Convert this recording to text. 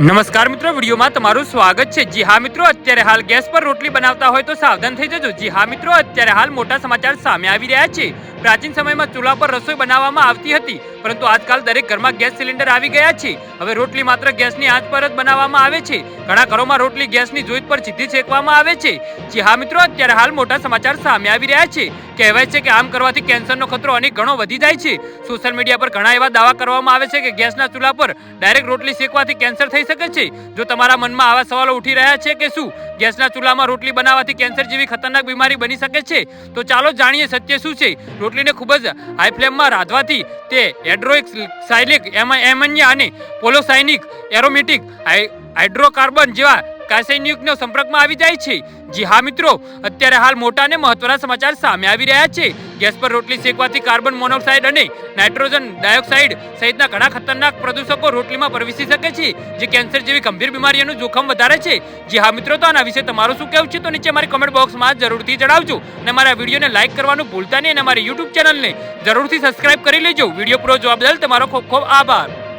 નમસ્કાર મિત્રો, વિડીયોમાં તમારું સ્વાગત છે. જી હા મિત્રો, અત્યારે હાલ ગેસ પર રોટલી બનાવતા હોય તો સાવધાન થઈ જજો. જી હા મિત્રો, અત્યારે હાલ મોટા સમાચાર સામે આવી રહ્યા છે. પ્રાચીન સમયમાં ચૂલા પર રસોઈ બનાવવામાં આવતી હતી, પરંતુ આજકાલ દરેક ઘરમાં ગેસ સિલિન્ડર આવી ગયા છે. હવે રોટલી માત્ર ગેસની આંચ પર જ બનાવવામાં આવે છે. ઘણા ઘરોમાં રોટલી ગેસની જોઈત પર સીધી શેકવામાં આવે છે. જી હા મિત્રો, અત્યારે હાલ મોટા સમાચાર સામે આવી રહ્યા છે. કહેવાય છે કે આમ કરવાથી કેન્સરનો ખતરો અનેક ઘણો વધી જાય છે. સોશિયલ મીડિયા પર ઘણા એવા દાવા કરવામાં આવે છે કે ગેસના ચૂલા પર ડાયરેક્ટ રોટલી શેકવાથી કેન્સર થઈ શકે છે. જો તમારા મનમાં આવા સવાલો ઉઠી રહ્યા છે કે શું ગેસના ચૂલામાં રોટલી બનાવવાથી કેન્સર જેવી ખતરનાક બીમારી બની શકે છે. તો ચાલો જાણીએ સત્ય શું છે. રોટલીને ખૂબ જ હાઈ ફ્લેમમાં રાંધવાથી તે એડ્રોઇક સાયલિક એમન્યા અને પોલોસાયનિક એરોમેટિક હાઇડ્રોકાર્બન જેવા કાસેન્યુકનો સંપર્કમાં આવી જાય છે. જી હા, મિત્રો. અત્યારે હાલ મોટા અને મહત્વના સમાચાર સામે આવી રહ્યા છે. ગેસ પર રોટલી શેકવાથી કાર્બન મોનોક્સાઇડ અને નાઇટ્રોજન ડાયોક્સાઇડ સહિતના ઘણા ખતરનાક પ્રદૂષકો રોટલીમાં પ્રવેશી શકે છે, જે કેન્સર જેવી ગંભીર બીમારીઓનું જોખમ વધારે છે. જી હા, મિત્રો, તો આના વિશે તમારું શું કહેવું છે? તો નીચે મારી કમેન્ટ બોક્સમાં જરૂરથી જણાવજો અને મારા વિડીયોને લાઇક કરવાનું ભૂલતા નહીં અને મારી યુટ્યુબ ચેનલને જરૂરથી સબસ્ક્રાઇબ કરી લેજો. વીડિયો પૂરો જોવા બદલ તમારો ખૂબ ખૂબ આભાર.